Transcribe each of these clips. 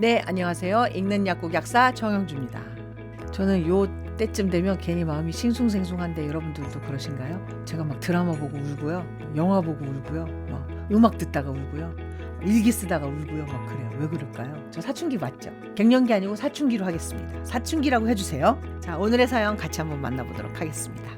네, 안녕하세요. 읽는 약국 약사 정영주입니다. 저는 요 때쯤 되면 괜히 마음이 싱숭생숭한데 여러분들도 그러신가요? 제가 막 드라마 보고 울고요. 영화 보고 울고요. 막 음악 듣다가 울고요. 일기 쓰다가 울고요. 막 그래요. 왜 그럴까요? 저 사춘기 맞죠? 갱년기 아니고 사춘기로 하겠습니다. 사춘기라고 해주세요. 자, 오늘의 사연 같이 한번 만나보도록 하겠습니다.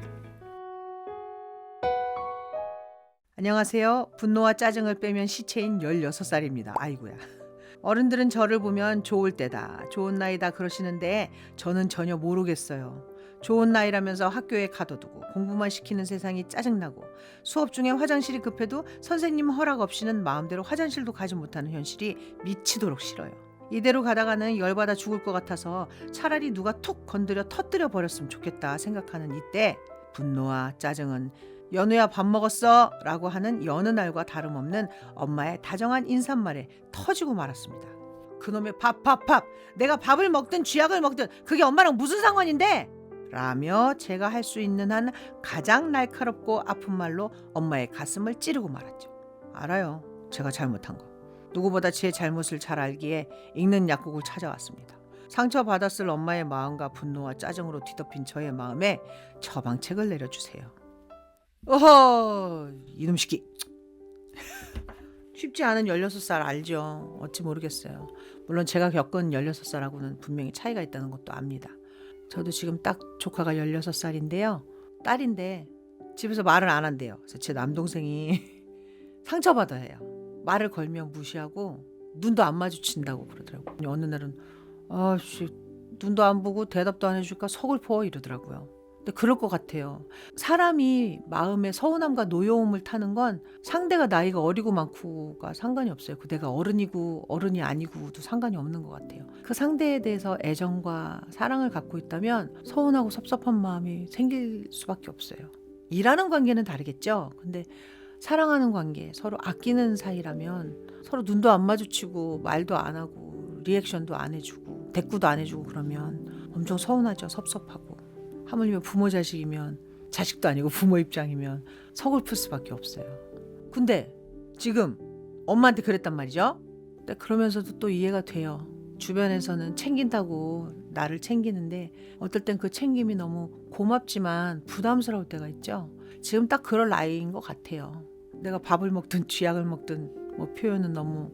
안녕하세요. 분노와 짜증을 빼면 시체인 16살입니다. 아이고야. 어른들은 저를 보면 좋을 때다, 좋은 나이다 그러시는데 저는 전혀 모르겠어요. 좋은 나이라면서 학교에 가둬두고 공부만 시키는 세상이 짜증나고 수업 중에 화장실이 급해도 선생님 허락 없이는 마음대로 화장실도 가지 못하는 현실이 미치도록 싫어요. 이대로 가다가는 열받아 죽을 것 같아서 차라리 누가 툭 건드려 터뜨려 버렸으면 좋겠다 생각하는 이때 분노와 짜증은 연우야 밥 먹었어? 라고 하는 여느 날과 다름없는 엄마의 다정한 인사말에 터지고 말았습니다. 그놈의 밥, 밥, 밥! 내가 밥을 먹든 쥐약을 먹든 그게 엄마랑 무슨 상관인데? 라며 제가 할 수 있는 한 가장 날카롭고 아픈 말로 엄마의 가슴을 찌르고 말았죠. 알아요. 제가 잘못한 거. 누구보다 제 잘못을 잘 알기에 읽는 약국을 찾아왔습니다. 상처받았을 엄마의 마음과 분노와 짜증으로 뒤덮인 저의 마음에 처방책을 내려주세요. 어허 이놈 시끼. 쉽지 않은 16살 알죠? 어찌 모르겠어요. 물론 제가 겪은 16살하고는 분명히 차이가 있다는 것도 압니다. 저도 지금 딱 조카가 16살인데요. 딸인데 집에서 말을 안 한대요. 그래서 제 남동생이 상처받아 해요. 말을 걸면 무시하고 눈도 안 마주친다고 그러더라고요. 어느 날은 아씨 눈도 안 보고 대답도 안 해줄까? 서글퍼 이러더라고요 근데 그럴 것 같아요. 사람이 마음에 서운함과 노여움을 타는 건 상대가 나이가 어리고 많고가 상관이 없어요. 그 내가 어른이고 어른이 아니고도 상관이 없는 것 같아요. 그 상대에 대해서 애정과 사랑을 갖고 있다면 서운하고 섭섭한 마음이 생길 수밖에 없어요. 일하는 관계는 다르겠죠. 근데 사랑하는 관계, 서로 아끼는 사이라면 서로 눈도 안 마주치고 말도 안 하고 리액션도 안 해주고 대꾸도 안 해주고 그러면 엄청 서운하죠. 섭섭하고. 하물며 부모 자식이면 자식도 아니고 부모 입장이면 서글플 수밖에 없어요. 근데 지금 엄마한테 그랬단 말이죠. 근데 그러면서도 또 이해가 돼요. 주변에서는 챙긴다고 나를 챙기는데 어떨 땐 그 챙김이 너무 고맙지만 부담스러울 때가 있죠. 지금 딱 그럴 나이인 것 같아요. 내가 밥을 먹든 쥐약을 먹든 뭐 표현은 너무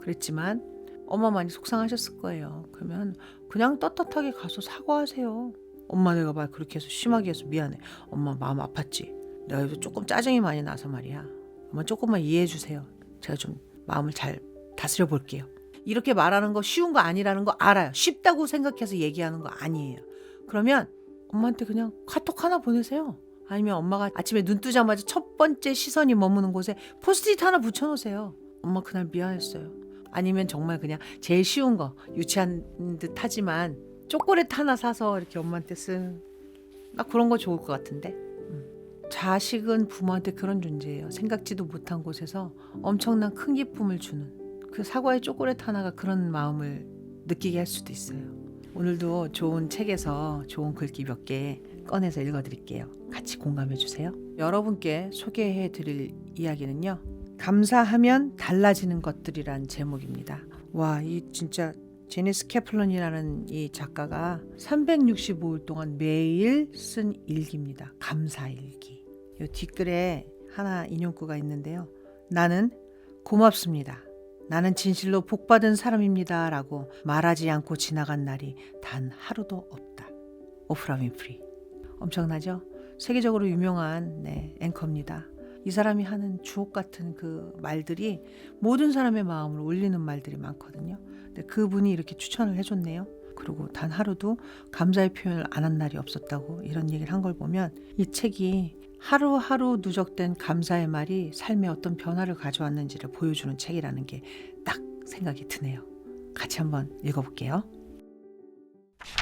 그랬지만 엄마 많이 속상하셨을 거예요. 그러면 그냥 떳떳하게 가서 사과하세요. 엄마 내가 말 그렇게 해서 심하게 해서 미안해. 엄마 마음 아팠지. 내가 조금 짜증이 많이 나서 말이야. 엄마 조금만 이해해 주세요. 제가 좀 마음을 잘 다스려 볼게요. 이렇게 말하는 거 쉬운 거 아니라는 거 알아요. 쉽다고 생각해서 얘기하는 거 아니에요. 그러면 엄마한테 그냥 카톡 하나 보내세요. 아니면 엄마가 아침에 눈 뜨자마자 첫 번째 시선이 머무는 곳에 포스트잇 하나 붙여놓으세요. 엄마 그날 미안했어요. 아니면 정말 그냥 제일 쉬운 거 유치한 듯 하지만 초콜릿 하나 사서 이렇게 엄마한테 쓴. 나 그런 거 좋을 것 같은데. 음. 자식은 부모한테 그런 존재예요. 생각지도 못한 곳에서 엄청난 큰 기쁨을 주는 그 사과의 초콜릿 하나가 그런 마음을 느끼게 할 수도 있어요. 오늘도 좋은 책에서 좋은 글귀 몇 개 꺼내서 읽어드릴게요. 같이 공감해 주세요. 여러분께 소개해 드릴 이야기는요. 감사하면 달라지는 것들이란 제목입니다. 와, 이 진짜 제니스 캐플런이라는 이 작가가 365일 동안 매일 쓴 일기입니다. 감사 일기. 이 뒷글에 하나 인용구가 있는데요. 나는 고맙습니다. 나는 진실로 복받은 사람입니다. 라고 말하지 않고 지나간 날이 단 하루도 없다. 오프라 윈프리. 엄청나죠? 세계적으로 유명한 네, 앵커입니다. 이 사람이 하는 주옥 같은 그 말들이 모든 사람의 마음을 울리는 말들이 많거든요. 근데 그분이 이렇게 추천을 해줬네요. 그리고 단 하루도 감사의 표현을 안 한 날이 없었다고 이런 얘기를 한 걸 보면 이 책이 하루하루 누적된 감사의 말이 삶에 어떤 변화를 가져왔는지를 보여주는 책이라는 게 딱 생각이 드네요. 같이 한번 읽어볼게요.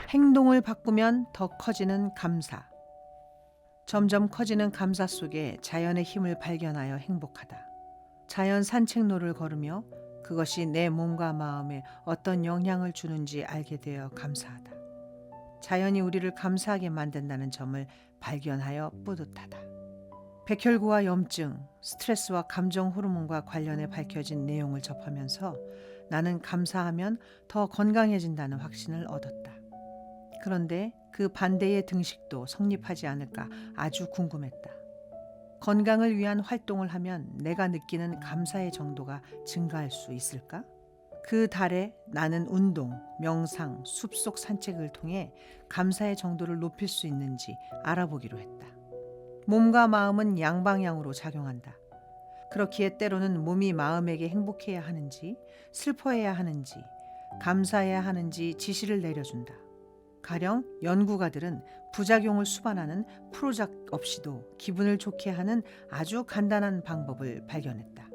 행동을 바꾸면 더 커지는 감사. 점점 커지는 감사 속에 자연의 힘을 발견하여 행복하다. 자연 산책로를 걸으며 그것이 내 몸과 마음에 어떤 영향을 주는지 알게 되어 감사하다. 자연이 우리를 감사하게 만든다는 점을 발견하여 뿌듯하다. 백혈구와 염증, 스트레스와 감정 호르몬과 관련해 밝혀진 내용을 접하면서 나는 감사하면 더 건강해진다는 확신을 얻었다. 그런데 그 반대의 등식도 성립하지 않을까 아주 궁금했다. 건강을 위한 활동을 하면 내가 느끼는 감사의 정도가 증가할 수 있을까? 그 달에 나는 운동, 명상, 숲속 산책을 통해 감사의 정도를 높일 수 있는지 알아보기로 했다. 몸과 마음은 양방향으로 작용한다. 그렇기에 때로는 몸이 마음에게 행복해야 하는지, 슬퍼해야 하는지, 감사해야 하는지 지시를 내려준다. 가령 연구가들은 부작용을 수반하는 프로작 없이도 기분을 좋게 하는 아주 간단한 방법을 발견했다.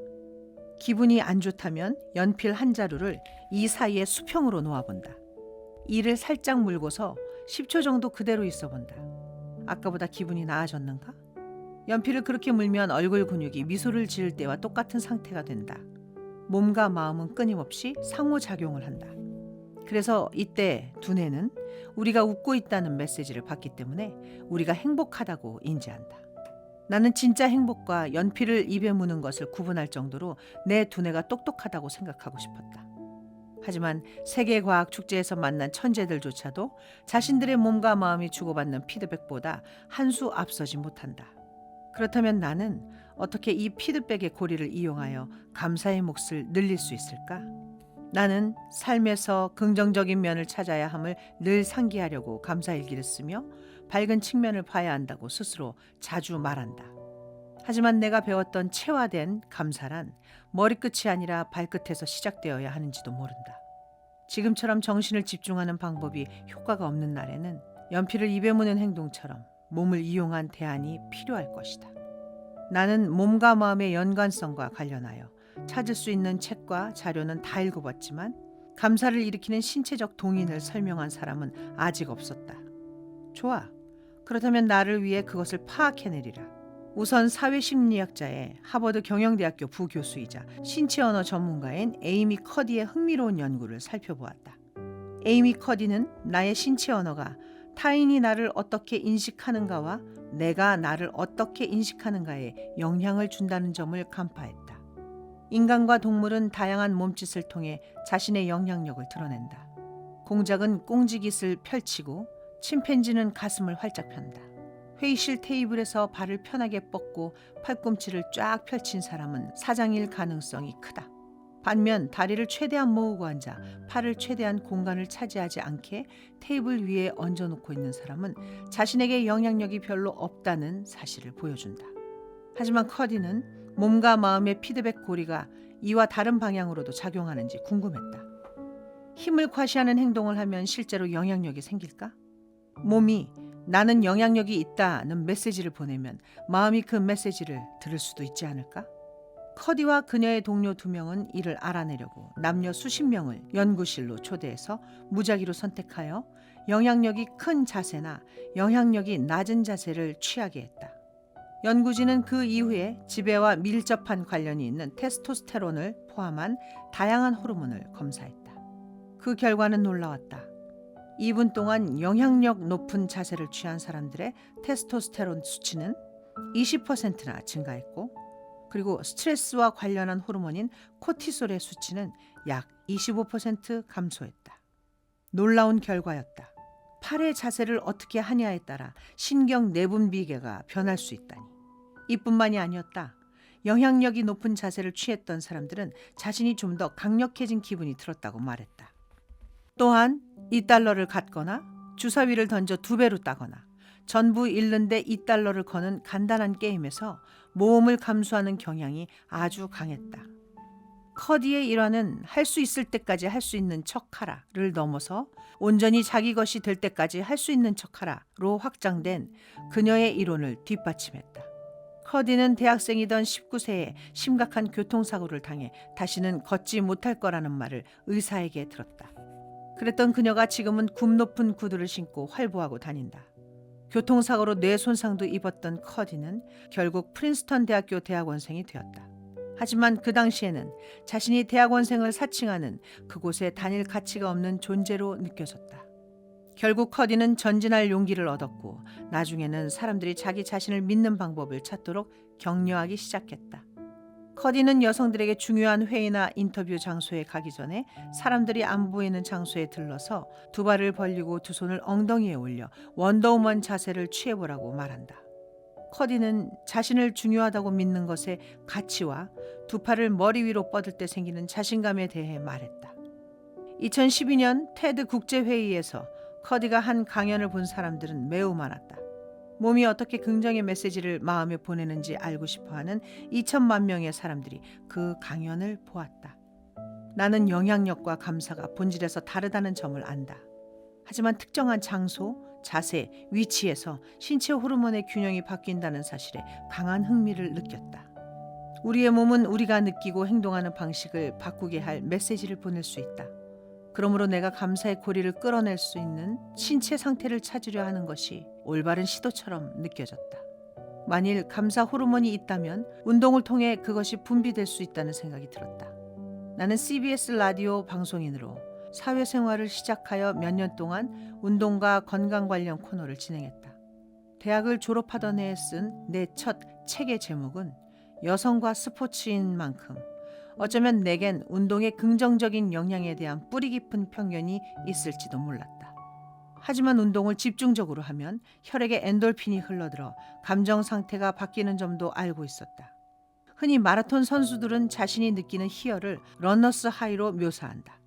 기분이 안 좋다면 연필 한 자루를 이 사이에 수평으로 놓아본다. 이를 살짝 물고서 10초 정도 그대로 있어 본다. 아까보다 기분이 나아졌는가? 연필을 그렇게 물면 얼굴 근육이 미소를 지을 때와 똑같은 상태가 된다. 몸과 마음은 끊임없이 상호작용을 한다. 그래서 이때 두뇌는 우리가 웃고 있다는 메시지를 받기 때문에 우리가 행복하다고 인지한다. 나는 진짜 행복과 연필을 입에 무는 것을 구분할 정도로 내 두뇌가 똑똑하다고 생각하고 싶었다. 하지만 세계과학축제에서 만난 천재들조차도 자신들의 몸과 마음이 주고받는 피드백보다 한 수 앞서지 못한다. 그렇다면 나는 어떻게 이 피드백의 고리를 이용하여 감사의 몫을 늘릴 수 있을까? 나는 삶에서 긍정적인 면을 찾아야 함을 늘 상기하려고 감사일기를 쓰며 밝은 측면을 봐야 한다고 스스로 자주 말한다. 하지만 내가 배웠던 체화된 감사란 머리끝이 아니라 발끝에서 시작되어야 하는지도 모른다. 지금처럼 정신을 집중하는 방법이 효과가 없는 날에는 연필을 입에 무는 행동처럼 몸을 이용한 대안이 필요할 것이다. 나는 몸과 마음의 연관성과 관련하여 찾을 수 있는 책과 자료는 다 읽어봤지만 감사를 일으키는 신체적 동인을 설명한 사람은 아직 없었다. 좋아. 그렇다면 나를 위해 그것을 파악해내리라. 우선 사회심리학자의 하버드 경영대학교 부교수이자 신체 언어 전문가인 에이미 커디의 흥미로운 연구를 살펴보았다. 에이미 커디는 나의 신체 언어가 타인이 나를 어떻게 인식하는가와 내가 나를 어떻게 인식하는가에 영향을 준다는 점을 간파했다. 인간과 동물은 다양한 몸짓을 통해 자신의 영향력을 드러낸다. 공작은 꽁지깃을 펼치고 침팬지는 가슴을 활짝 편다. 회의실 테이블에서 발을 편하게 뻗고 팔꿈치를 쫙 펼친 사람은 사장일 가능성이 크다. 반면 다리를 최대한 모으고 앉아 팔을 최대한 공간을 차지하지 않게 테이블 위에 얹어놓고 있는 사람은 자신에게 영향력이 별로 없다는 사실을 보여준다. 하지만 커디는 몸과 마음의 피드백 고리가 이와 다른 방향으로도 작용하는지 궁금했다. 힘을 과시하는 행동을 하면 실제로 영향력이 생길까? 몸이 나는 영향력이 있다는 메시지를 보내면 마음이 그 메시지를 들을 수도 있지 않을까? 커디와 그녀의 동료 두 명은 이를 알아내려고 남녀 수십 명을 연구실로 초대해서 무작위로 선택하여 영향력이 큰 자세나 영향력이 낮은 자세를 취하게 했다. 연구진은 그 이후에 지배와 밀접한 관련이 있는 테스토스테론을 포함한 다양한 호르몬을 검사했다. 그 결과는 놀라웠다. 2분 동안 영향력 높은 자세를 취한 사람들의 테스토스테론 수치는 20%나 증가했고 그리고 스트레스와 관련한 호르몬인 코티솔의 수치는 약 25% 감소했다. 놀라운 결과였다. 팔의 자세를 어떻게 하냐에 따라 신경 내분 비계가 변할 수 있다니. 이뿐만이 아니었다. 영향력이 높은 자세를 취했던 사람들은 자신이 좀 더 강력해진 기분이 들었다고 말했다. 또한 2달러를 갖거나 주사위를 던져 두 배로 따거나 전부 잃는데 2달러를 거는 간단한 게임에서 모험을 감수하는 경향이 아주 강했다. 커디의 일화는 할 수 있을 때까지 할 수 있는 척하라를 넘어서 온전히 자기 것이 될 때까지 할 수 있는 척하라로 확장된 그녀의 이론을 뒷받침했다. 커디는 대학생이던 19세에 심각한 교통사고를 당해 다시는 걷지 못할 거라는 말을 의사에게 들었다. 그랬던 그녀가 지금은 굽 높은 구두를 신고 활보하고 다닌다. 교통사고로 뇌 손상도 입었던 커디는 결국 프린스턴 대학교 대학원생이 되었다. 하지만 그 당시에는 자신이 대학원생을 사칭하는 그곳에 다닐 가치가 없는 존재로 느껴졌다. 결국 커디는 전진할 용기를 얻었고 나중에는 사람들이 자기 자신을 믿는 방법을 찾도록 격려하기 시작했다. 커디는 여성들에게 중요한 회의나 인터뷰 장소에 가기 전에 사람들이 안 보이는 장소에 들러서 두 발을 벌리고 두 손을 엉덩이에 올려 원더우먼 자세를 취해보라고 말한다. 커디는 자신을 중요하다고 믿는 것의 가치와 두 팔을 머리 위로 뻗을 때 생기는 자신감에 대해 말했다. 2012년 테드 국제회의에서 커디가 한 강연을 본 사람들은 매우 많았다. 몸이 어떻게 긍정의 메시지를 마음에 보내는지 알고 싶어 하는 2천만 명의 사람들이 그 강연을 보았다. 나는 영향력과 감사가 본질에서 다르다는 점을 안다. 하지만 특정한 장소, 자세, 위치에서 신체 호르몬의 균형이 바뀐다는 사실에 강한 흥미를 느꼈다. 우리의 몸은 우리가 느끼고 행동하는 방식을 바꾸게 할 메시지를 보낼 수 있다. 그러므로 내가 감사의 고리를 끌어낼 수 있는 신체 상태를 찾으려 하는 것이 올바른 시도처럼 느껴졌다. 만일 감사 호르몬이 있다면 운동을 통해 그것이 분비될 수 있다는 생각이 들었다. 나는 CBS 라디오 방송인으로 사회생활을 시작하여 몇 년 동안 운동과 건강 관련 코너를 진행했다. 대학을 졸업하던 해에 쓴 내 첫 책의 제목은 여성과 스포츠인 만큼 어쩌면 내겐 운동의 긍정적인 영향에 대한 뿌리 깊은 편견이 있을지도 몰랐다. 하지만 운동을 집중적으로 하면 혈액에 엔돌핀이 흘러들어 감정 상태가 바뀌는 점도 알고 있었다. 흔히 마라톤 선수들은 자신이 느끼는 희열을 러너스 하이로 묘사한다.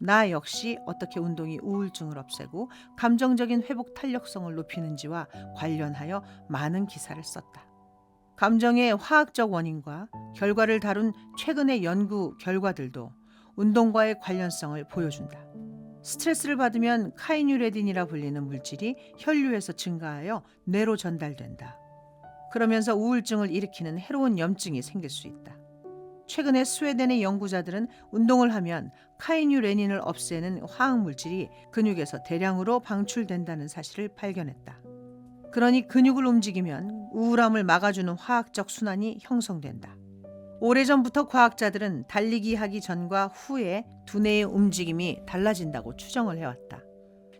나 역시 어떻게 운동이 우울증을 없애고 감정적인 회복 탄력성을 높이는지와 관련하여 많은 기사를 썼다. 감정의 화학적 원인과 결과를 다룬 최근의 연구 결과들도 운동과의 관련성을 보여준다. 스트레스를 받으면 카이뉴레딘이라 불리는 물질이 혈류에서 증가하여 뇌로 전달된다. 그러면서 우울증을 일으키는 해로운 염증이 생길 수 있다. 최근에 스웨덴의 연구자들은 운동을 하면 카이뉴레닌을 없애는 화학 물질이 근육에서 대량으로 방출된다는 사실을 발견했다. 그러니 근육을 움직이면 우울함을 막아주는 화학적 순환이 형성된다. 오래전부터 과학자들은 달리기 하기 전과 후에 두뇌의 움직임이 달라진다고 추정을 해왔다.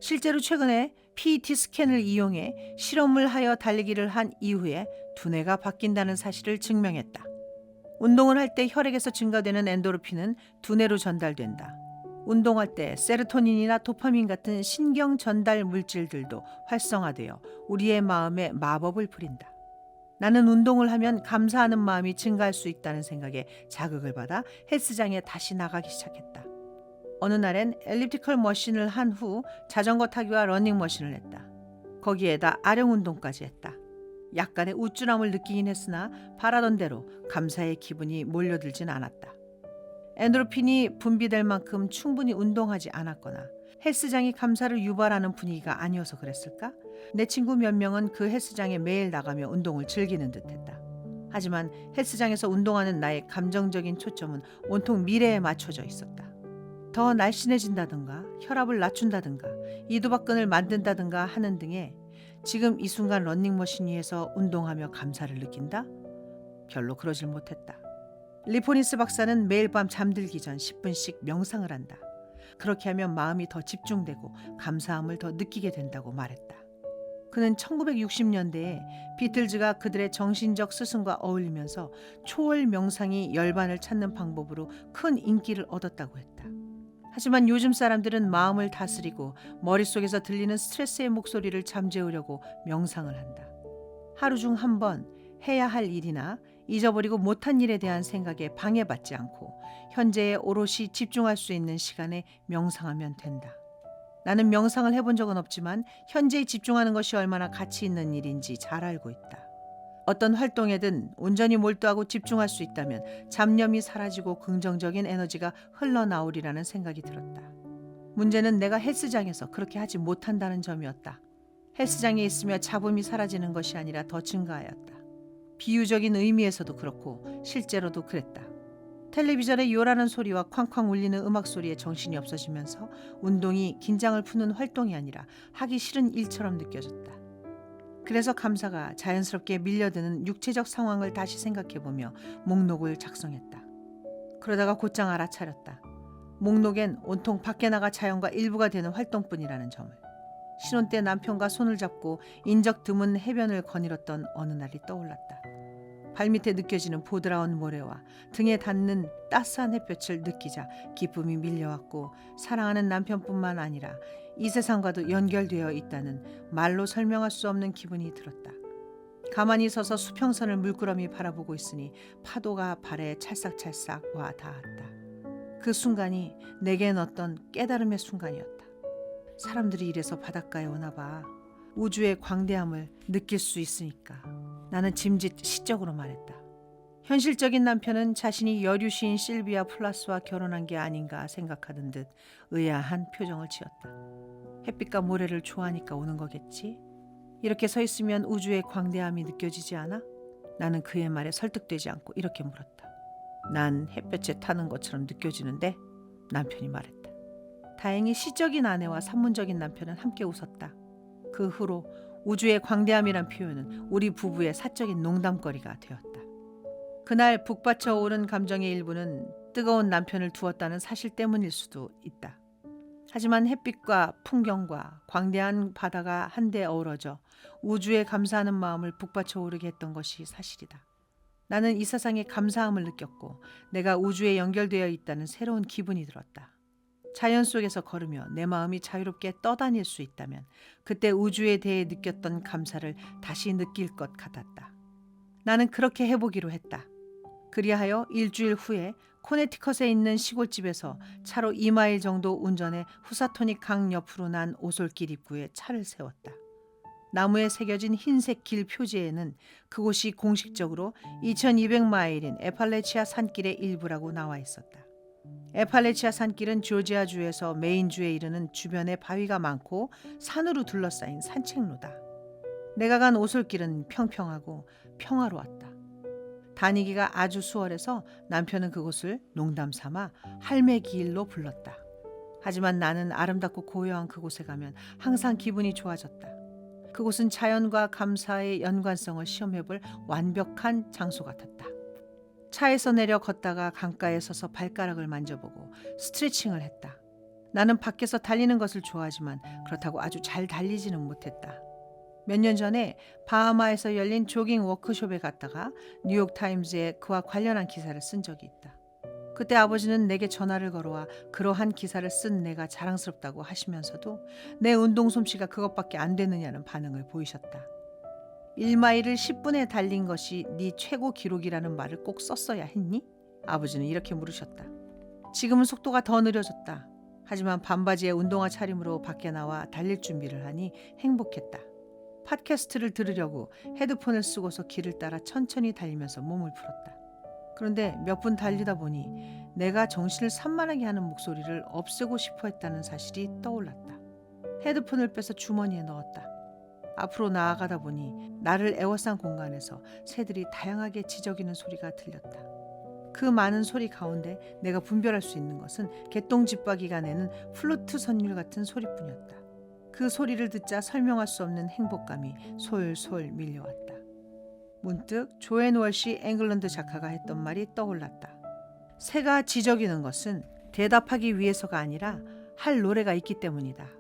실제로 최근에 PET 스캔을 이용해 실험을 하여 달리기를 한 이후에 두뇌가 바뀐다는 사실을 증명했다. 운동을 할 때 혈액에서 증가되는 엔도르핀은 두뇌로 전달된다. 운동할 때 세로토닌이나 도파민 같은 신경 전달 물질들도 활성화되어 우리의 마음에 마법을 부린다. 나는 운동을 하면 감사하는 마음이 증가할 수 있다는 생각에 자극을 받아 헬스장에 다시 나가기 시작했다. 어느 날엔 엘리프티컬 머신을 한 후 자전거 타기와 러닝 머신을 했다. 거기에다 아령 운동까지 했다. 약간의 우쭐함을 느끼긴 했으나 바라던 대로 감사의 기분이 몰려들진 않았다. 엔도르핀이 분비될 만큼 충분히 운동하지 않았거나 헬스장이 감사를 유발하는 분위기가 아니어서 그랬을까? 내 친구 몇 명은 그 헬스장에 매일 나가며 운동을 즐기는 듯했다. 하지만 헬스장에서 운동하는 나의 감정적인 초점은 온통 미래에 맞춰져 있었다. 더 날씬해진다든가 혈압을 낮춘다든가 이두박근을 만든다든가 하는 등의 지금 이 순간 런닝머신 위에서 운동하며 감사를 느낀다? 별로 그러질 못했다. 리포니스 박사는 매일 밤 잠들기 전 10분씩 명상을 한다. 그렇게 하면 마음이 더 집중되고 감사함을 더 느끼게 된다고 말했다. 그는 1960년대에 비틀즈가 그들의 정신적 스승과 어울리면서 초월 명상이 열반을 찾는 방법으로 큰 인기를 얻었다고 했다. 하지만 요즘 사람들은 마음을 다스리고 머릿속에서 들리는 스트레스의 목소리를 잠재우려고 명상을 한다. 하루 중 한 번 해야 할 일이나 잊어버리고 못한 일에 대한 생각에 방해받지 않고 현재에 오롯이 집중할 수 있는 시간에 명상하면 된다. 나는 명상을 해본 적은 없지만 현재에 집중하는 것이 얼마나 가치 있는 일인지 잘 알고 있다. 어떤 활동에든 온전히 몰두하고 집중할 수 있다면 잡념이 사라지고 긍정적인 에너지가 흘러나오리라는 생각이 들었다. 문제는 내가 헬스장에서 그렇게 하지 못한다는 점이었다. 헬스장에 있으며 잡음이 사라지는 것이 아니라 더 증가하였다. 비유적인 의미에서도 그렇고 실제로도 그랬다. 텔레비전의 요란한 소리와 쾅쾅 울리는 음악 소리에 정신이 없어지면서 운동이 긴장을 푸는 활동이 아니라 하기 싫은 일처럼 느껴졌다. 그래서 감사가 자연스럽게 밀려드는 육체적 상황을 다시 생각해보며 목록을 작성했다. 그러다가 곧장 알아차렸다. 목록엔 온통 밖에 나가 자연과 일부가 되는 활동뿐이라는 점을. 신혼 때 남편과 손을 잡고 인적 드문 해변을 거닐었던 어느 날이 떠올랐다. 발밑에 느껴지는 보드라운 모래와 등에 닿는 따스한 햇볕을 느끼자 기쁨이 밀려왔고 사랑하는 남편뿐만 아니라 이 세상과도 연결되어 있다는 말로 설명할 수 없는 기분이 들었다. 가만히 서서 수평선을 물끄러미 바라보고 있으니 파도가 발에 찰싹찰싹 와 닿았다. 그 순간이 내겐 어떤 깨달음의 순간이었다. 사람들이 이래서 바닷가에 오나 봐. 우주의 광대함을 느낄 수 있으니까. 나는 짐짓 시적으로 말했다. 현실적인 남편은 자신이 여류시인 실비아 플라스와 결혼한 게 아닌가 생각하던 듯 의아한 표정을 지었다. 햇빛과 모래를 좋아하니까 오는 거겠지? 이렇게 서 있으면 우주의 광대함이 느껴지지 않아? 나는 그의 말에 설득되지 않고 이렇게 물었다. 난 햇볕에 타는 것처럼 느껴지는데 남편이 말했다. 다행히 시적인 아내와 산문적인 남편은 함께 웃었다. 그 후로 우주의 광대함이란 표현은 우리 부부의 사적인 농담거리가 되었다. 그날 북받쳐 오른 감정의 일부는 뜨거운 남편을 두었다는 사실 때문일 수도 있다. 하지만 햇빛과 풍경과 광대한 바다가 한데 어우러져 우주에 감사하는 마음을 북받쳐 오르게 했던 것이 사실이다. 나는 이 세상에 감사함을 느꼈고 내가 우주에 연결되어 있다는 새로운 기분이 들었다. 자연 속에서 걸으며 내 마음이 자유롭게 떠다닐 수 있다면 그때 우주에 대해 느꼈던 감사를 다시 느낄 것 같았다. 나는 그렇게 해보기로 했다. 그리하여 일주일 후에 코네티컷에 있는 시골집에서 차로 2마일 정도 운전해 후사토닉 강 옆으로 난 오솔길 입구에 차를 세웠다. 나무에 새겨진 흰색 길 표지에는 그곳이 공식적으로 2200마일인 에팔레치아 산길의 일부라고 나와 있었다. 에팔레치아 산길은 조지아주에서 메인주에 이르는 주변에 바위가 많고 산으로 둘러싸인 산책로다. 내가 간 오솔길은 평평하고 평화로웠다. 다니기가 아주 수월해서 남편은 그곳을 농담 삼아 할매 길로 불렀다. 하지만 나는 아름답고 고요한 그곳에 가면 항상 기분이 좋아졌다. 그곳은 자연과 감사의 연관성을 시험해볼 완벽한 장소 같았다. 차에서 내려 걷다가 강가에 서서 발가락을 만져보고 스트레칭을 했다. 나는 밖에서 달리는 것을 좋아하지만 그렇다고 아주 잘 달리지는 못했다. 몇 년 전에 바하마에서 열린 조깅 워크숍에 갔다가 뉴욕 타임즈에 그와 관련한 기사를 쓴 적이 있다. 그때 아버지는 내게 전화를 걸어와 그러한 기사를 쓴 내가 자랑스럽다고 하시면서도 내 운동 솜씨가 그것밖에 안 되느냐는 반응을 보이셨다. 1마일을 10분에 달린 것이 네 최고 기록이라는 말을 꼭 썼어야 했니? 아버지는 이렇게 물으셨다. 지금은 속도가 더 느려졌다. 하지만 반바지에 운동화 차림으로 밖에 나와 달릴 준비를 하니 행복했다. 팟캐스트를 들으려고 헤드폰을 쓰고서 길을 따라 천천히 달리면서 몸을 풀었다. 그런데 몇 분 달리다 보니 내가 정신을 산만하게 하는 목소리를 없애고 싶어 했다는 사실이 떠올랐다. 헤드폰을 빼서 주머니에 넣었다. 앞으로 나아가다 보니 나를 에워싼 공간에서 새들이 다양하게 지저귀는 소리가 들렸다. 그 많은 소리 가운데 내가 분별할 수 있는 것은 개똥집박이가 내는 플루트 선율 같은 소리뿐이었다. 그 소리를 듣자 설명할 수 없는 행복감이 솔솔 밀려왔다. 문득 조앤 월시 앵글랜드 작가가 했던 말이 떠올랐다. 새가 지저귀는 것은 대답하기 위해서가 아니라 할 노래가 있기 때문이다.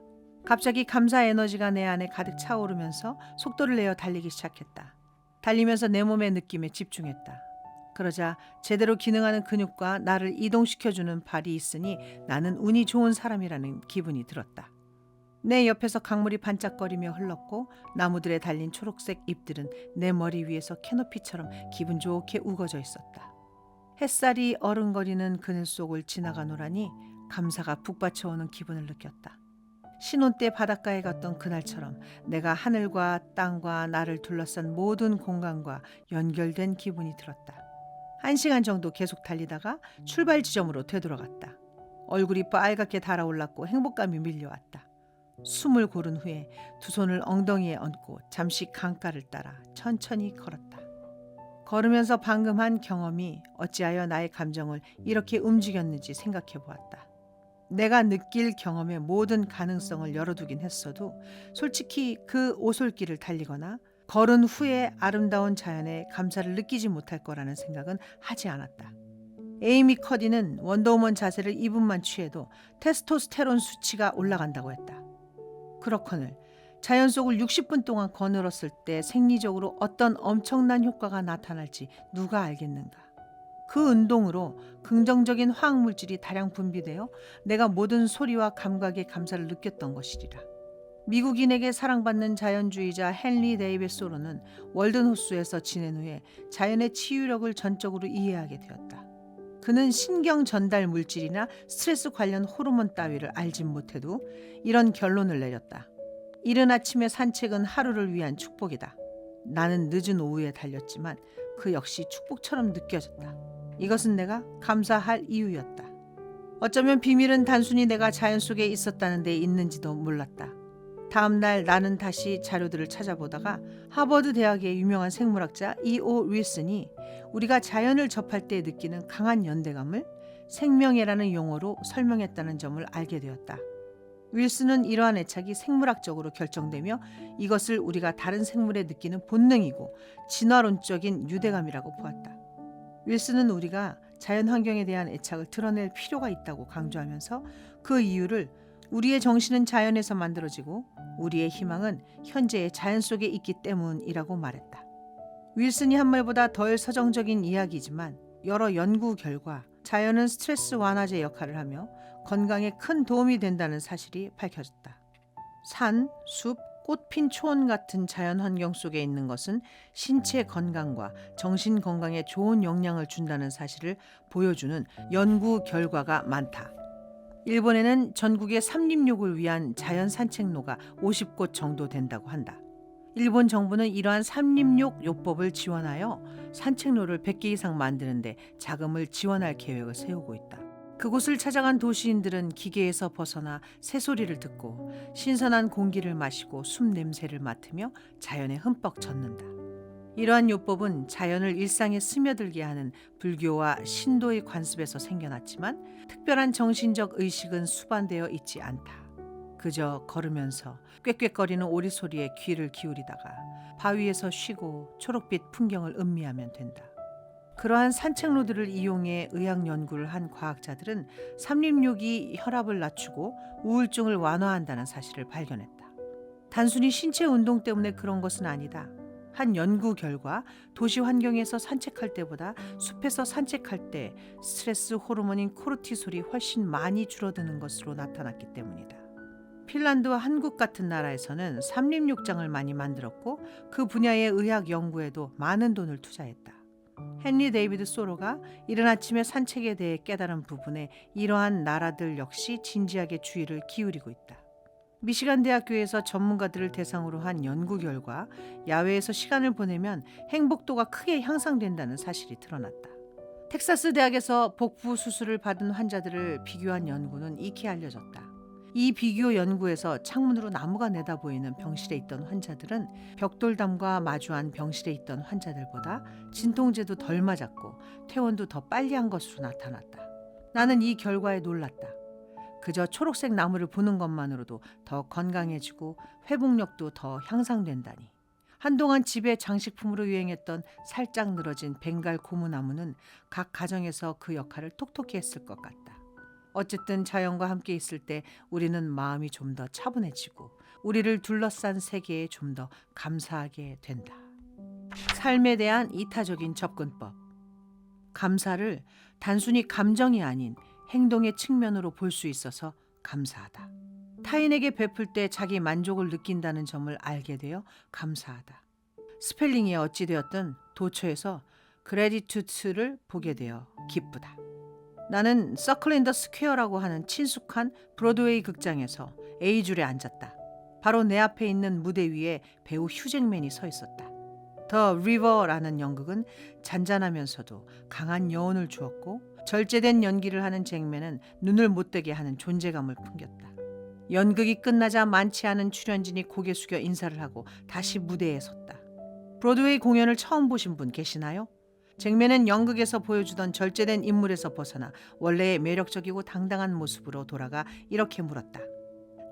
갑자기 감사 에너지가 내 안에 가득 차오르면서 속도를 내어 달리기 시작했다. 달리면서 내 몸의 느낌에 집중했다. 그러자 제대로 기능하는 근육과 나를 이동시켜주는 발이 있으니 나는 운이 좋은 사람이라는 기분이 들었다. 내 옆에서 강물이 반짝거리며 흘렀고 나무들에 달린 초록색 잎들은 내 머리 위에서 캐노피처럼 기분 좋게 우거져 있었다. 햇살이 어른거리는 그늘 속을 지나가노라니 감사가 북받쳐오는 기분을 느꼈다. 신혼 때 바닷가에 갔던 그날처럼 내가 하늘과 땅과 나를 둘러싼 모든 공간과 연결된 기분이 들었다. 한 시간 정도 계속 달리다가 출발 지점으로 되돌아갔다. 얼굴이 빨갛게 달아올랐고 행복감이 밀려왔다. 숨을 고른 후에 두 손을 엉덩이에 얹고 잠시 강가를 따라 천천히 걸었다. 걸으면서 방금 한 경험이 어찌하여 나의 감정을 이렇게 움직였는지 생각해 보았다. 내가 느낄 경험의 모든 가능성을 열어두긴 했어도 솔직히 그 오솔길을 달리거나 걸은 후에 아름다운 자연에 감사를 느끼지 못할 거라는 생각은 하지 않았다. 에이미 커디는 원더우먼 자세를 2분만 취해도 테스토스테론 수치가 올라간다고 했다. 그렇거늘 자연 속을 60분 동안 거늘었을 때 생리적으로 어떤 엄청난 효과가 나타날지 누가 알겠는가? 그 운동으로 긍정적인 화학 물질이 다량 분비되어 내가 모든 소리와 감각의 감사를 느꼈던 것이리라. 미국인에게 사랑받는 자연주의자 헨리 데이비스 소로는 월든 호수에서 지낸 후에 자연의 치유력을 전적으로 이해하게 되었다. 그는 신경 전달 물질이나 스트레스 관련 호르몬 따위를 알진 못해도 이런 결론을 내렸다. 이른 아침의 산책은 하루를 위한 축복이다. 나는 늦은 오후에 달렸지만 그 역시 축복처럼 느껴졌다. 이것은 내가 감사할 이유였다. 어쩌면 비밀은 단순히 내가 자연 속에 있었다는 데 있는지도 몰랐다. 다음 날 나는 다시 자료들을 찾아보다가 하버드 대학의 유명한 생물학자 E.O. 윌슨이 우리가 자연을 접할 때 느끼는 강한 연대감을 생명애라는 용어로 설명했다는 점을 알게 되었다. 윌슨은 이러한 애착이 생물학적으로 결정되며 이것을 우리가 다른 생물에 느끼는 본능이고 진화론적인 유대감이라고 보았다. 윌슨은 우리가 자연 환경에 대한 애착을 드러낼 필요가 있다고 강조하면서 그 이유를 우리의 정신은 자연에서 만들어지고 우리의 희망은 현재의 자연 속에 있기 때문이라고 말했다. 윌슨이 한 말보다 덜 서정적인 이야기지만 여러 연구 결과 자연은 스트레스 완화제 역할을 하며 건강에 큰 도움이 된다는 사실이 밝혀졌다. 산, 숲, 꽃핀 초원 같은 자연 환경 속에 있는 것은 신체 건강과 정신 건강에 좋은 영향을 준다는 사실을 보여주는 연구 결과가 많다. 일본에는 전국의 삼림욕을 위한 자연 산책로가 50곳 정도 된다고 한다. 일본 정부는 이러한 삼림욕 요법을 지원하여 산책로를 100개 이상 만드는데 자금을 지원할 계획을 세우고 있다. 그곳을 찾아간 도시인들은 기계에서 벗어나 새소리를 듣고 신선한 공기를 마시고 숨 냄새를 맡으며 자연에 흠뻑 젖는다. 이러한 요법은 자연을 일상에 스며들게 하는 불교와 신도의 관습에서 생겨났지만 특별한 정신적 의식은 수반되어 있지 않다. 그저 걸으면서 꾀꾀거리는 오리 소리에 귀를 기울이다가 바위에서 쉬고 초록빛 풍경을 음미하면 된다. 그러한 산책로들을 이용해 의학 연구를 한 과학자들은 삼림욕이 혈압을 낮추고 우울증을 완화한다는 사실을 발견했다. 단순히 신체 운동 때문에 그런 것은 아니다. 한 연구 결과 도시 환경에서 산책할 때보다 숲에서 산책할 때 스트레스 호르몬인 코르티솔이 훨씬 많이 줄어드는 것으로 나타났기 때문이다. 핀란드와 한국 같은 나라에서는 삼림욕장을 많이 만들었고 그 분야의 의학 연구에도 많은 돈을 투자했다. 헨리 데이비드 소로가 이른 아침의 산책에 대해 깨달은 부분에 이러한 나라들 역시 진지하게 주의를 기울이고 있다. 미시간 대학교에서 전문가들을 대상으로 한 연구 결과 야외에서 시간을 보내면 행복도가 크게 향상된다는 사실이 드러났다. 텍사스 대학에서 복부 수술을 받은 환자들을 비교한 연구는 익히 알려졌다. 이 비교 연구에서 창문으로 나무가 내다보이는 병실에 있던 환자들은 벽돌담과 마주한 병실에 있던 환자들보다 진통제도 덜 맞았고 퇴원도 더 빨리 한 것으로 나타났다. 나는 이 결과에 놀랐다. 그저 초록색 나무를 보는 것만으로도 더 건강해지고 회복력도 더 향상된다니. 한동안 집에 장식품으로 유행했던 살짝 늘어진 벵갈 고무나무는 각 가정에서 그 역할을 톡톡히 했을 것 같다. 어쨌든 자연과 함께 있을 때 우리는 마음이 좀 더 차분해지고 우리를 둘러싼 세계에 좀 더 감사하게 된다. 삶에 대한 이타적인 접근법. 감사를 단순히 감정이 아닌 행동의 측면으로 볼 수 있어서 감사하다. 타인에게 베풀 때 자기 만족을 느낀다는 점을 알게 되어 감사하다. 스펠링이 어찌되었든 도처에서 그레디투트를 보게 되어 기쁘다. 나는 서클 인더 스퀘어라고 하는 친숙한 브로드웨이 극장에서 A줄에 앉았다. 바로 내 앞에 있는 무대 위에 배우 휴잭맨이 서 있었다. 더 리버라는 연극은 잔잔하면서도 강한 여운을 주었고 절제된 연기를 하는 잭맨은 눈을 못 뜨게 하는 존재감을 풍겼다. 연극이 끝나자 많지 않은 출연진이 고개 숙여 인사를 하고 다시 무대에 섰다. 브로드웨이 공연을 처음 보신 분 계시나요? 잭맨은 연극에서 보여주던 절제된 인물에서 벗어나 원래의 매력적이고 당당한 모습으로 돌아가 이렇게 물었다.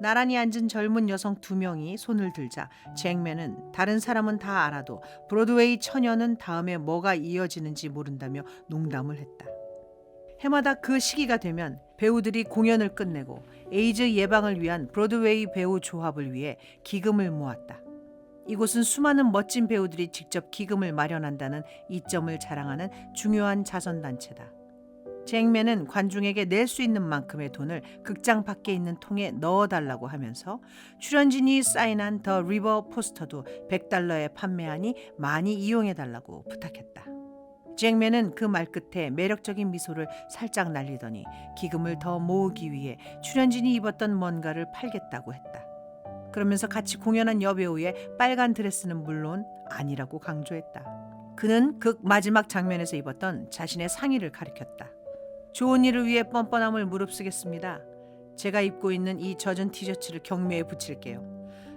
나란히 앉은 젊은 여성 두 명이 손을 들자 잭맨은 다른 사람은 다 알아도 브로드웨이 처녀는 다음에 뭐가 이어지는지 모른다며 농담을 했다. 해마다 그 시기가 되면 배우들이 공연을 끝내고 에이즈 예방을 위한 브로드웨이 배우 조합을 위해 기금을 모았다. 이곳은 수많은 멋진 배우들이 직접 기금을 마련한다는 이점을 자랑하는 중요한 자선단체다. 잭맨은 관중에게 낼 수 있는 만큼의 돈을 극장 밖에 있는 통에 넣어달라고 하면서 출연진이 사인한 더 리버 포스터도 100달러에 판매하니 많이 이용해달라고 부탁했다. 잭맨은 그 말 끝에 매력적인 미소를 살짝 날리더니 기금을 더 모으기 위해 출연진이 입었던 뭔가를 팔겠다고 했다. 그러면서 같이 공연한 여배우의 빨간 드레스는 물론 아니라고 강조했다. 그는 극 마지막 장면에서 입었던 자신의 상의를 가리켰다. 좋은 일을 위해 뻔뻔함을 무릅쓰겠습니다. 제가 입고 있는 이 젖은 티셔츠를 경매에 붙일게요.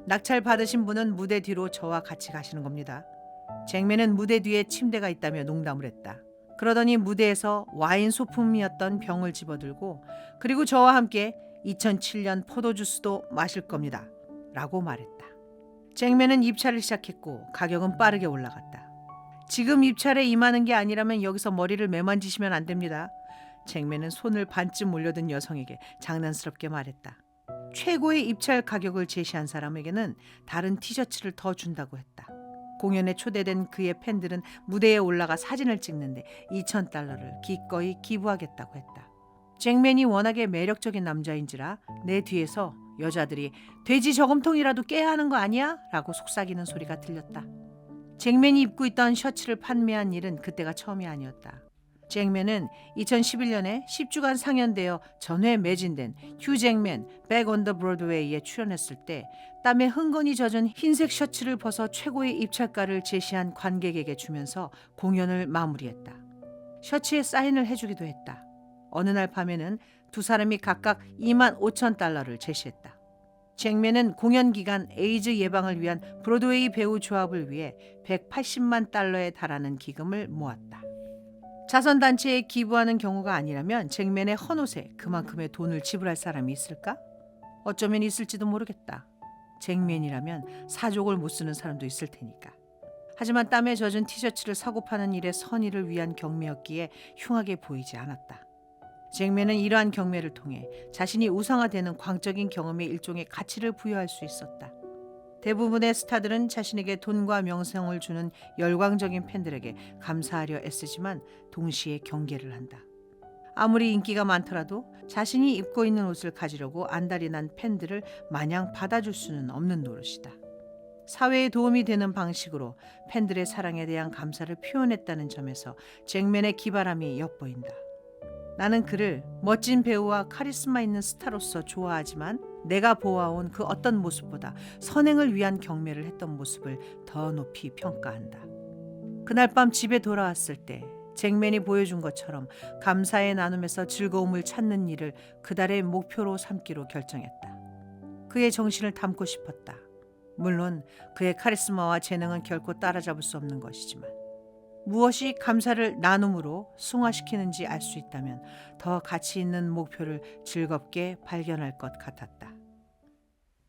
낙찰 받으신 분은 무대 뒤로 저와 같이 가시는 겁니다. 잭맨은 무대 뒤에 침대가 있다며 농담을 했다. 그러더니 무대에서 와인 소품이었던 병을 집어들고 그리고 저와 함께 2007년 포도주스도 마실 겁니다. 라고 말했다. 잭맨은 입찰을 시작했고 가격은 빠르게 올라갔다. 지금 입찰에 임하는 게 아니라면 여기서 머리를 매만지시면 안 됩니다. 잭맨은 손을 반쯤 올려든 여성에게 장난스럽게 말했다. 최고의 입찰 가격을 제시한 사람에게는 다른 티셔츠를 더 준다고 했다. 공연에 초대된 그의 팬들은 무대에 올라가 사진을 찍는데 2,000달러를 기꺼이 기부하겠다고 했다. 잭맨이 워낙에 매력적인 남자인지라 내 뒤에서 여자들이 돼지 저금통이라도 깨야 하는 거 아니야? 라고 속삭이는 소리가 들렸다. 잭맨이 입고 있던 셔츠를 판매한 일은 그때가 처음이 아니었다. 잭맨은 2011년에 10주간 상연되어 전회 매진된 휴 잭맨 백온더 브로드웨이에 출연했을 때 땀에 흥건히 젖은 흰색 셔츠를 벗어 최고의 입찰가를 제시한 관객에게 주면서 공연을 마무리했다. 셔츠에 사인을 해주기도 했다. 어느 날 밤에는 두 사람이 각각 2만 5천 달러를 제시했다. 잭맨은 공연 기간 에이즈 예방을 위한 브로드웨이 배우 조합을 위해 180만 달러에 달하는 기금을 모았다. 자선 단체에 기부하는 경우가 아니라면 잭맨의 헌옷에 그만큼의 돈을 지불할 사람이 있을까? 어쩌면 있을지도 모르겠다. 잭맨이라면 사족을 못 쓰는 사람도 있을 테니까. 하지만 땀에 젖은 티셔츠를 사고 파는 일의 선의를 위한 경매였기에 흉하게 보이지 않았다. 잭맨은 이러한 경매를 통해 자신이 우상화되는 광적인 경험의 일종의 가치를 부여할 수 있었다. 대부분의 스타들은 자신에게 돈과 명성을 주는 열광적인 팬들에게 감사하려 애쓰지만 동시에 경계를 한다. 아무리 인기가 많더라도 자신이 입고 있는 옷을 가지려고 안달이 난 팬들을 마냥 받아줄 수는 없는 노릇이다. 사회에 도움이 되는 방식으로 팬들의 사랑에 대한 감사를 표현했다는 점에서 잭맨의 기발함이 엿보인다. 나는 그를 멋진 배우와 카리스마 있는 스타로서 좋아하지만 내가 보아온 그 어떤 모습보다 선행을 위한 경매를 했던 모습을 더 높이 평가한다. 그날 밤 집에 돌아왔을 때 잭맨이 보여준 것처럼 감사의 나눔에서 즐거움을 찾는 일을 그달의 목표로 삼기로 결정했다. 그의 정신을 담고 싶었다. 물론 그의 카리스마와 재능은 결코 따라잡을 수 없는 것이지만 무엇이 감사를 나눔으로 승화시키는지 알 수 있다면 더 가치 있는 목표를 즐겁게 발견할 것 같았다.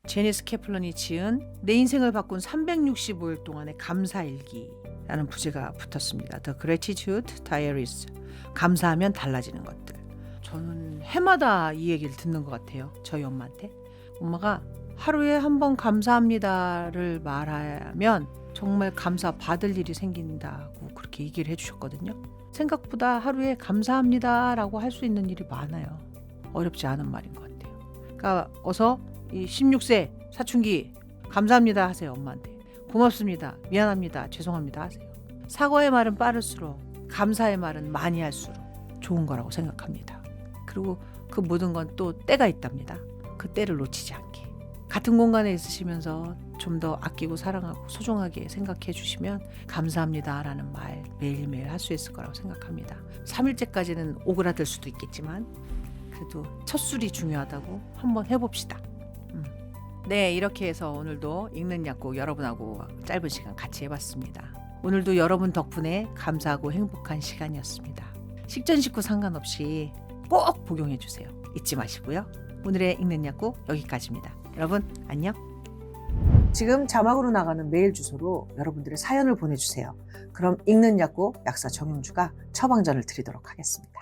제니스 케플런이 지은 내 인생을 바꾼 365일 동안의 감사일기라는 부제가 붙었습니다. The Gratitude Diaries. 감사하면 달라지는 것들. 저는 해마다 이 얘기를 듣는 것 같아요. 저희 엄마한테. 엄마가 하루에 한 번 감사합니다를 말하면 정말 감사 받을 일이 생긴다고 그렇게 얘기를 해주셨거든요. 생각보다 하루에 감사합니다라고 할 수 있는 일이 많아요. 어렵지 않은 말인 것 같아요. 그러니까 어서 이 16세 사춘기 감사합니다 하세요 엄마한테. 고맙습니다. 미안합니다. 죄송합니다 하세요. 사과의 말은 빠를수록 감사의 말은 많이 할수록 좋은 거라고 생각합니다. 그리고 그 모든 건 또 때가 있답니다. 그 때를 놓치지 않게. 같은 공간에 있으시면서 좀 더 아끼고 사랑하고 소중하게 생각해 주시면 감사합니다라는 말 매일매일 할 수 있을 거라고 생각합니다. 3일째까지는 오그라들 수도 있겠지만 그래도 첫 술이 중요하다고 한번 해봅시다. 음. 네, 이렇게 해서 오늘도 읽는 약국 여러분하고 짧은 시간 같이 해봤습니다. 오늘도 여러분 덕분에 감사하고 행복한 시간이었습니다. 식전 식후 상관없이 꼭 복용해 주세요. 잊지 마시고요. 오늘의 읽는 약국 여기까지입니다. 여러분 안녕. 지금 자막으로 나가는 메일 주소로 여러분들의 사연을 보내주세요. 그럼 읽는 약국 약사 정용주가 처방전을 드리도록 하겠습니다.